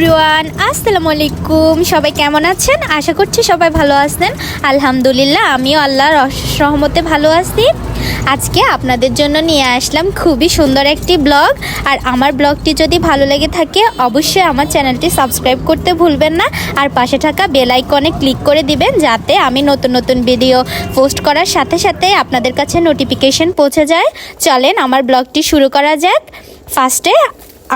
Everyone আসসালামু আলাইকুম সবাই কেমন আছেন? আশা করছি সবাই ভালো আছেন। আলহামদুলিল্লাহ, আমিও আল্লাহর রহমতে ভালো আছি। আজকে আপনাদের জন্য নিয়ে আসলাম খুবই সুন্দর একটি ব্লগ। আর আমার ব্লগটি যদি ভালো লেগে থাকে, অবশ্যই আমার চ্যানেলটি সাবস্ক্রাইব করতে ভুলবেন না। আর পাশে থাকা বেল আইকনে ক্লিক করে দিবেন, যাতে আমি নতুন নতুন ভিডিও পোস্ট করার সাথে সাথে আপনাদের কাছে নোটিফিকেশন পৌঁছে যায়। চলেন, আমার ব্লগটি শুরু করা যাক। ফার্স্টে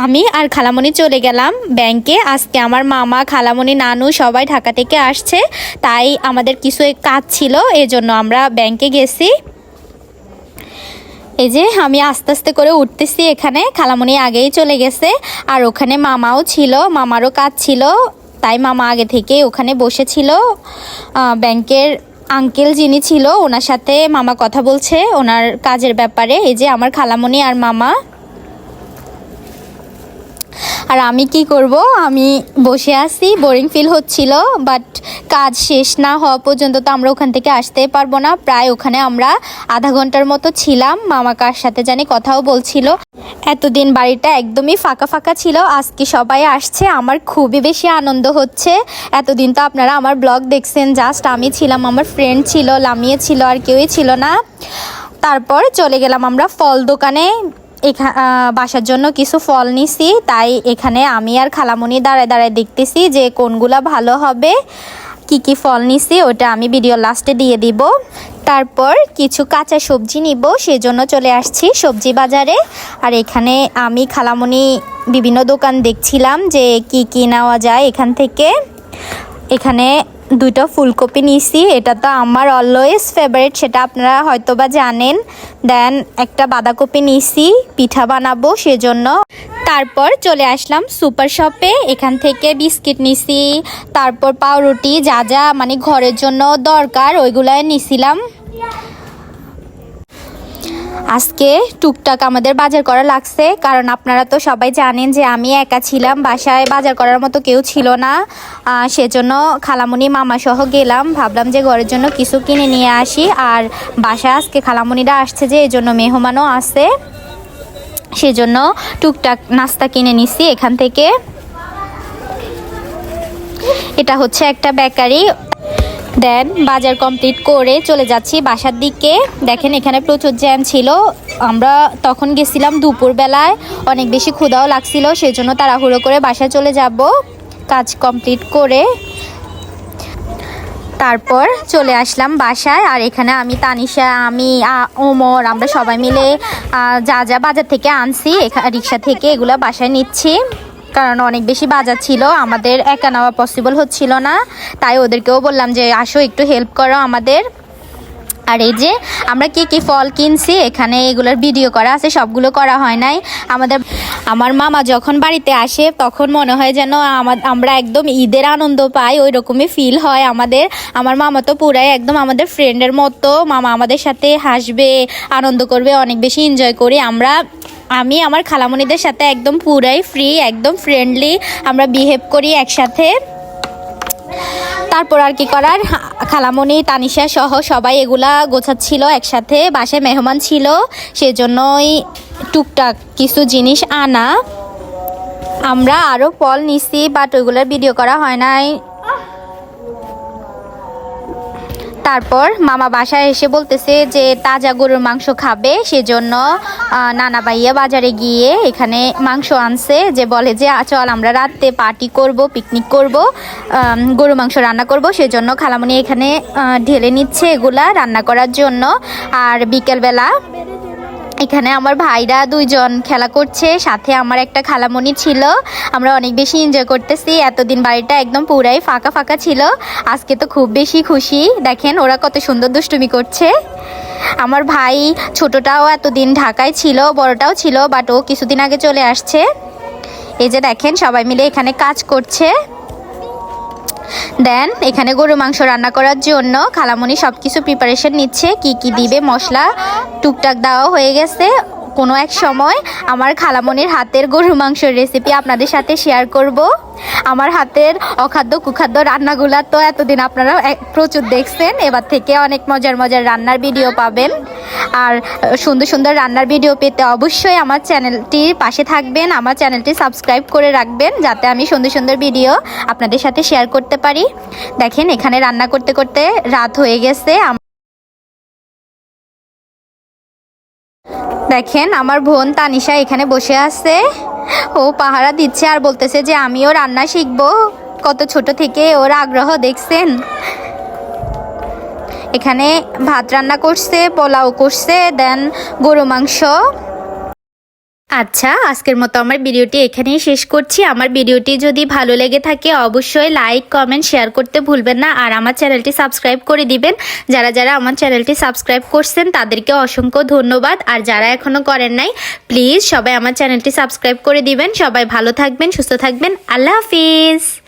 আমি আর খালামণি চলে গেলাম ব্যাংকে। আজকে আমার মামা খালামণি নানু সবাই ঢাকা থেকে আসছে। তাই আমাদের কিছু কাজ ছিল, এজন্য আমরা ব্যাংকে গেছি। এই যে আমি আস্তে আস্তে করে উঠতেছি এখানে। খালামণি আগেই চলে গেছে, আর ওখানে মামাও ছিল, মামারও কাজ ছিল। তাই মামা আগে থেকে ওখানে বসেছিল। ব্যাংকের আঙ্কেল যিনি ছিল, ওনার সাথে মামা কথা বলছে, ওনার কাজের ব্যাপারে। এই যে আমার খালামণি আর মামা। আর আমি কি করব? আমি বসে আছি বোরিং ফিল হচ্ছিল বাট কাজ শেষ না হওয়া পর্যন্ত তো আমরা ওখান থেকে আসতেই পারব না। প্রায় ওখানে আমরা আধা ঘণ্টার মতো ছিলাম। মামা কার সাথে জানি কথাও বলছিল। এতদিন বাড়িটা একদমই ফাঁকা ফাঁকা ছিল। আজকে সবাই আসছে, আমার খুবই বেশি আনন্দ হচ্ছে। এতদিন তো আপনারা আমার ব্লগ দেখছেন জাস্ট আমি ছিলাম, আমার ফ্রেন্ড ছিল, লামিয়ে ছিল, আর কেউই ছিল না। তারপর চলে গেলাম আমরা ফল দোকানে। বাসার জন্য কিছু ফল নিছি, তাই এখানে আমি আর খালামণি দাঁড়ায় দাঁড়ায় দেখতেছি যে কোনগুলা ভালো হবে। কি কি ফল নিছি, ওটা আমি ভিডিও লাস্টে দিয়ে দিব। তারপর কিছু কাঁচা সবজি নিব, সেজন্য চলে আসছি সবজি বাজারে। আর এখানে আমি খালামণি বিভিন্ন দোকান দেখছিলাম যে কি কি নেওয়া যায় এখান থেকে। এখানে দুটো ফুলকপি নিয়েছি। এটা তো আমার অলওয়েজ ফেভারিট সেটা আপনারা হয়তো বা জানেন। দেন একটা বাঁধাকপি নিয়েছি, পিঠা বানাবো সেজন্য। তারপর চলে আসলাম সুপার শপে এখান থেকে বিস্কিট নিছি তারপর পাউরুটি, যা যা মানে ঘরের জন্য দরকার, ওইগুলাই নিছিলাম আজকে টুকটাক আমাদের বাজার করা লাগছে, কারণ আপনারা তো সবাই জানেন যে আমি একা ছিলাম, বাসায় বাজার করার মতো কেউ ছিল না। সেজন্য খালামণি মামা সহ গেলাম, ভাবলাম যে ঘরের জন্য কিছু কিনে নিয়ে আসি, আর বাসায় আজকে খালামণিরা আসছে যে এই জন্য মেহমানও আছে। সেজন্য টুকটাক নাস্তা কিনে নিছি এখান থেকে। এটা হচ্ছে একটা বেকারি দেন বাজার কমপ্লিট করে চলে যাচ্ছি বাসার দিকে। দেখেন এখানে প্রচুর জ্যাম ছিল। আমরা তখন গেছিলাম দুপুরবেলায়। অনেক বেশি ক্ষুধাও লাগছিল, সেজন্য তাড়াহুড়ো করে বাসায় চলে যাব। কাজ কমপ্লিট করে তারপর চলে আসলাম বাসায়। আর এখানে আমি, তানিশা, আমি ওমর, আমরা সবাই মিলে যা যা বাজার থেকে আনছি রিক্সা থেকে এগুলো বাসায় নিচ্ছি। কারণ অনেক বেশি বাজার ছিল, আমাদের একা নেওয়া পসিবল হচ্ছিল না। তাই ওদেরকেও বললাম যে, আসো একটু হেল্প করো আমাদের। আর এই যে, আমরা কি কি ফল কিনছি, এখানে এগুলোর ভিডিও করা আছে, সবগুলো করা হয় নাই। আমাদের, আমার মামা যখন বাড়িতে আসে, তখন মনে হয় যেন আমা- আমরা একদম ঈদের আনন্দ পাই ওই রকমই ফিল হয় আমাদের। আমার মামা তো পুরাই একদম আমাদের ফ্রেন্ডের মতো। মামা আমাদের সাথে হাসবে, আনন্দ করবে, অনেক বেশি এনজয় করি। আমরা আমি আমার খালামণিদের সাথে একদম পুরাই ফ্রি একদম ফ্রেন্ডলি আমরা বিহেভ করি একসাথে। তারপর আর কি করার? খালামণি, তানিশা সহ সবাই এগুলা গোছাচ্ছিল একসাথে, বাসায় মেহমান ছিল, সেজন্যই টুকটাক কিছু জিনিস আনা। আমরা আরও ফল নিছি বাট ওইগুলোর ভিডিও করা হয় নাই। তারপর মামা বাসায় এসে বলতেছে যে তাজা গরুর মাংস খাবে সেজন্য নানা ভাইয়া বাজারে গিয়ে এখানে মাংস আনছে যে বলে যে "আ, চল আমরা রাতে পার্টি করব পিকনিক করব গরু মাংস রান্না করব সেজন্য খালামণি এখানে ঢেলে নিচ্ছে এগুলা রান্না করার জন্য। আর বিকেলবেলা এখানে আমার ভাইরা দুইজন খেলা করছে, সাথে আমার একটা খালামণি ছিল। আমরা অনেক বেশি এনজয় করতেছি। এতদিন বাড়িটা একদম পুরাই ফাঁকা ফাঁকা ছিল। আজকে তো খুব বেশি খুশি। দেখেন, ওরা কত সুন্দর দুষ্টুমি করছে। আমার ভাই ছোটটাও এতদিন ঢাকায় ছিল, বড়টাও ছিল বাট ও কিছুদিন আগে চলে আসছে। এই যে দেখেন, সবাই মিলে এখানে কাজ করছে। দেন এখানে গরু মাংস রান্না করার জন্য খালামণি সব কিছু প্রিপারেশন নিচ্ছে কি কি দিবে মশলা টুকটাক দেওয়া হয়ে গেছে। কোনো এক সময় আমার খালামণির হাতের গরু মাংসের রেসিপি আপনাদের সাথে শেয়ার করব। আমার হাতের অখাদ্য কুখাদ্য রান্নাগুলা তো এতদিন আপনারা এক- প্রচুর দেখছেন এবার থেকে অনেক মজার মজার রান্নার ভিডিও পাবেন। আর সুন্দর সুন্দর রান্নার ভিডিও পেতে অবশ্যই আমার চ্যানেলটির পাশে থাকবেন। আমার চ্যানেলটি সাবস্ক্রাইব করে রাখবেন, যাতে আমি সুন্দর সুন্দর ভিডিও আপনাদের সাথে শেয়ার করতে পারি। দেখেন, এখানে রান্না করতে করতে রাত হয়ে গেছে। দেখেন, আমার বোন তানিশা এখানে বসে আছে। ও পাহারা দিচ্ছে আর বলতেছে যে, আমিও রান্না শিখব। কত ছোট থেকে ওর আগ্রহ দেখছেন। এখানে ভাত রান্না করছে, পোলাও করছে, দেন গরু মাংস। আচ্ছা আজকের মতো আমার ভিডিওটি এখানেই শেষ করছি। আমার ভিডিওটি যদি ভালো লেগে থাকে, অবশ্যই লাইক, কমেন্ট, শেয়ার করতে ভুলবেন না। আর আমার চ্যানেলটি সাবস্ক্রাইব করে দিবেন। যারা যারা আমার চ্যানেলটি সাবস্ক্রাইব করছেন, তাদেরকে অসংখ্য ধন্যবাদ। আর যারা এখনও করেন নাই, প্লিজ সবাই আমার চ্যানেলটি সাবস্ক্রাইব করে দিবেন। সবাই ভালো থাকবেন, সুস্থ থাকবেন। আল্লাহ হাফিজ।